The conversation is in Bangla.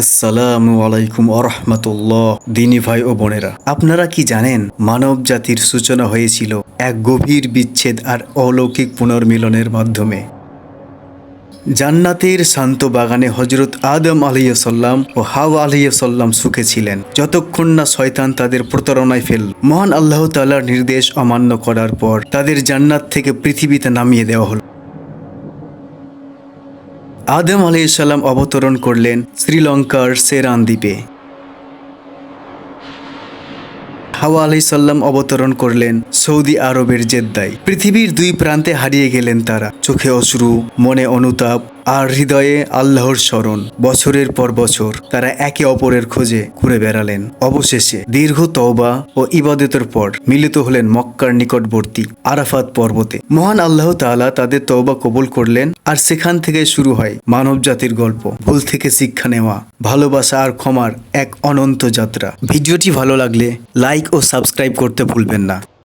আসসালামু আলাইকুম আরহামতুল্লাহ দিনী ভাই ও বোনেরা, আপনারা কি জানেন মানব জাতির সূচনা হয়েছিল এক গভীর বিচ্ছেদ আর অলৌকিক পুনর্মিলনের মাধ্যমে। জান্নাতের শান্ত বাগানে হজরত আদম আলাইসাল্লাম ও হাওয়া আলাইসাল্লাম সুখে ছিলেন। যতক্ষণ না শয়তান তাদের প্রতারণায় ফেল, মহান আল্লাহ তাআলার নির্দেশ অমান্য করার পর তাদের জান্নাত থেকে পৃথিবীতে নামিয়ে দেওয়া হলো। আদম আলাইসাল্লাম অবতরণ করলেন শ্রীলঙ্কার সেরান দ্বীপে। হাওয়া আলাইসাল্লাম অবতরণ করলেন সৌদি আরবের জেদ্দায়। পৃথিবীর দুই প্রান্তে হারিয়ে গেলেন তারা। চোখে অশ্রু, মনে অনুতাপ আর হৃদয়ে আল্লাহর স্মরণ বছরের পর বছর তারা একে অপরের খোঁজে ঘুরে বেড়ালেন। অবশেষে দীর্ঘ তওবা ও ইবাদতের পর মিলিত হলেন মক্কার নিকটবর্তী আরাফাত পর্বতে। মহান আল্লাহ তাআলা তাদের তওবা কবুল করলেন আর সেখান থেকে শুরু হয় মানব জাতির গল্প, ভুল থেকে শিক্ষা নেওয়া, ভালোবাসা আর ক্ষমার এক অনন্ত যাত্রা। ভিডিওটি ভালো লাগলে লাইক ও সাবস্ক্রাইব করতে ভুলবেন না।